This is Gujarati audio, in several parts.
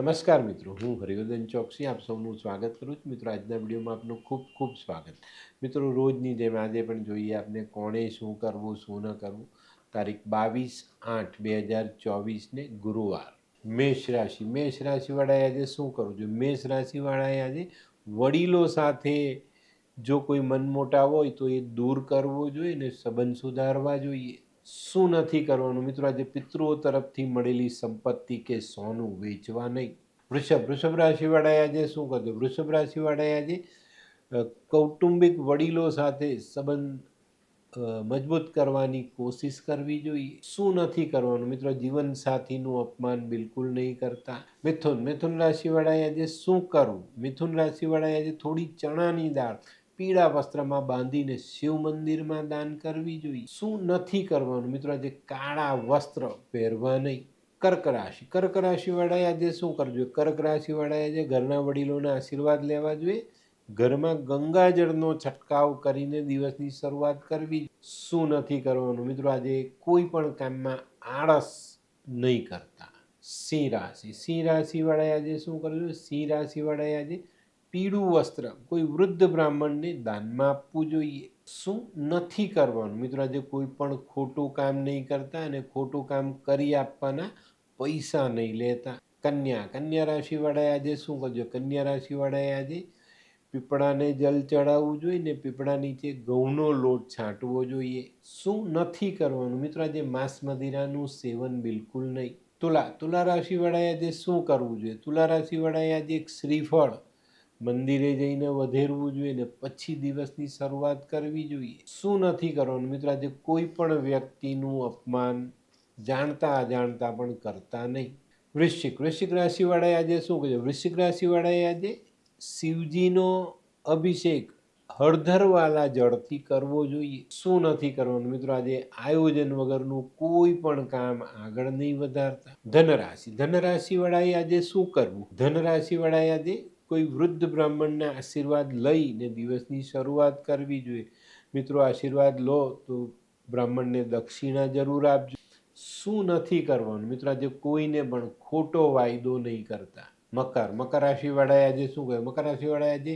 નમસ્કાર મિત્રો, હું હરિવર્ધન ચોકસી, આપ સૌનું સ્વાગત કરું છું. મિત્રો, આજના વિડીયોમાં આપનું ખૂબ ખૂબ સ્વાગત. મિત્રો, રોજની જેમ આજે પણ જોઈએ આપને કોણે શું કરવું, શું ન કરવું. તારીખ બાવીસ આઠ બે હજાર ચોવીસને ગુરુવાર. મેષ રાશિ. મેષ રાશિવાળાએ આજે શું કરવું? જોઈએ મેષ રાશિવાળાએ આજે વડીલો સાથે જો કોઈ મનમોટાવ હોય તો એ દૂર કરવો જોઈએ ને સંબંધ સુધારવા જોઈએ. શું નથી કરવાનું? મિત્રો, આજે પિતૃઓ તરફથી મળેલી સંપત્તિ કે સોનું વેચવા નહીં. વૃષભ વૃષભ રાશિવાળાએ આજે શું કરજો વૃષભ રાશિવાળાએ આજે કૌટુંબિક વડીલો સાથે સંબંધ મજબૂત કરવાની કોશિશ કરવી જોઈએ. શું નથી કરવાનું? મિત્રો જીવન સાથીનું અપમાન બિલકુલ નહીં કરતા. મિથુન મિથુન રાશિવાળાએ આજે શું કરવું મિથુન રાશિવાળાએ આજે થોડી ચણાની દાળ પીળા વસ્ત્રમાં બાંધીને શિવ મંદિરમાં દાન કરવી જોઈએ. શું નથી કરવાનું? મિત્રો, આજે કાળા વસ્ત્ર પહેરવા નહીં. કર્ક રાશિ. કર્ક રાશિવાળાએ આજે શું કરવું જોઈએ? કર્ક રાશિવાળાએ આજે ઘરના વડીલોના આશીર્વાદ લેવા જોઈએ. ઘરમાં ગંગાજળનો છંટકાવ કરીને દિવસની શરૂઆત કરવી શું નથી કરવાનું? મિત્રો, આજે કોઈ પણ કામમાં આળસ નહીં કરતા. સિંહ રાશિ. સિંહ રાશિવાળાએ આજે શું કરવું સિંહ રાશિવાળાએ આજે પીળું વસ્ત્ર, કોઈ વૃદ્ધ બ્રાહ્મણને દાનમાં આપવું જોઈએ. શું નથી કરવાનું? મિત્રો, આજે કોઈ પણ ખોટું કામ નહીં કરતા અને ખોટું કામ કરી આપવાના પૈસા નહીં લેતા. કન્યા કન્યા રાશિવાળાએ આજે શું કરજો? કન્યા રાશિવાળાએ આજે પીપળાને જલ ચડાવવું જોઈએ ને પીપળા નીચે ઘઉંનો લોટ છાંટવો જોઈએ. શું નથી કરવાનું? મિત્રો, આજે માંસ મદિરાનું સેવન બિલકુલ નહીં. તુલા તુલા રાશિવાળાએ આજે શું કરવું જોઈએ? તુલા રાશિવાળાએ આજે એક શ્રીફળ મંદિરે જઈને વધેરવું જોઈએ ને પછી દિવસની શરૂઆત કરવી જોઈએ. શું નથી કરવાનું મિત્રો? આજે કોઈ પણ વ્યક્તિનું અપમાન જાણતા અજાણતા પણ કરતા નહીં. વૃશ્ચિક વૃશ્ચિક રાશિવાળાએ આજે શું કહ્યું? વૃશ્ચિક રાશિવાળાએ આજે શિવજીનો અભિષેક હળધરવાલા જળથી કરવો જોઈએ. શું નથી કરવાનું મિત્રો? આજે આયોજન વગરનું કોઈ પણ કામ આગળ નહીં વધારતા. ધનરાશિ, ધનરાશિવાળાએ આજે શું કરવું? ધનરાશિવાળાએ આજે કોઈ વૃદ્ધ બ્રાહ્મણના આશીર્વાદ લઈને દિવસની શરૂઆત કરવી જોઈએ. મિત્રો, આશીર્વાદ લો તો બ્રાહ્મણને દક્ષિણા જરૂર આપજો. શું નથી કરવાનું? મિત્રો, આજે કોઈને પણ ખોટો વાયદો નહીં કરતા. મકર. મકર રાશિવાળાએ આજે શું કહ્યું મકર રાશિવાળાએ આજે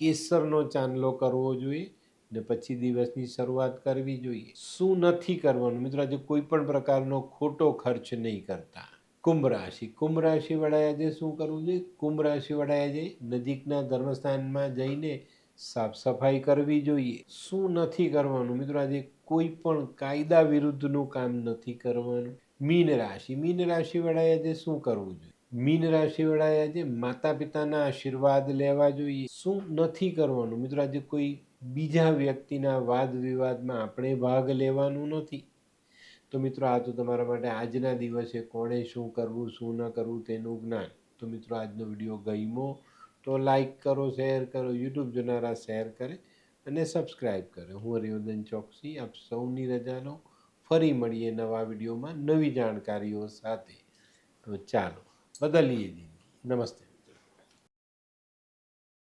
કેસરનો ચાંદલો કરવો જોઈએ ને પછી દિવસની શરૂઆત કરવી જોઈએ. શું નથી કરવાનું? મિત્રો, આજે કોઈ પણ પ્રકારનો ખોટો ખર્ચ નહીં કરતા. કુંભ રાશિ. કુંભ રાશિવાળાએ આજે શું કરવું જોઈએ? કુંભ રાશિવાળાએ આજે નજીકના ધર્મસ્થાનમાં જઈને સાફ સફાઈ કરવી જોઈએ. શું નથી કરવાનું? મિત્રો, આજે કોઈ પણ કાયદા વિરુદ્ધનું કામ નથી કરવાનું. મીન રાશિ. મીન રાશિવાળાએ આજે શું કરવું જોઈએ? મીન રાશિવાળાએ આજે માતા પિતાના આશીર્વાદ લેવા જોઈએ. શું નથી કરવાનું? મિત્રો, આજે કોઈ બીજા વ્યક્તિના વાદ વિવાદમાં આપણે ભાગ લેવાનું નથી. તો મિત્રો આ તો તમારા માટે આજના દિવસે કોણે શું કરવું, શું ન કરવું તેનું જ્ઞાન. તો મિત્રો આજનો વીડિયો ગમ્યો તો લાઈક કરો, શેર કરો, યુટ્યુબ જોનારા શેર કરે અને સબસ્ક્રાઈબ કરે. હું હરિવર્ધન ચોકસી, આપ સૌની રજા લો ફરી મળીએ નવા વિડીયોમાં નવી જાણકારીઓ સાથે. તો ચાલો, બદલીએ દીદી નમસ્તે.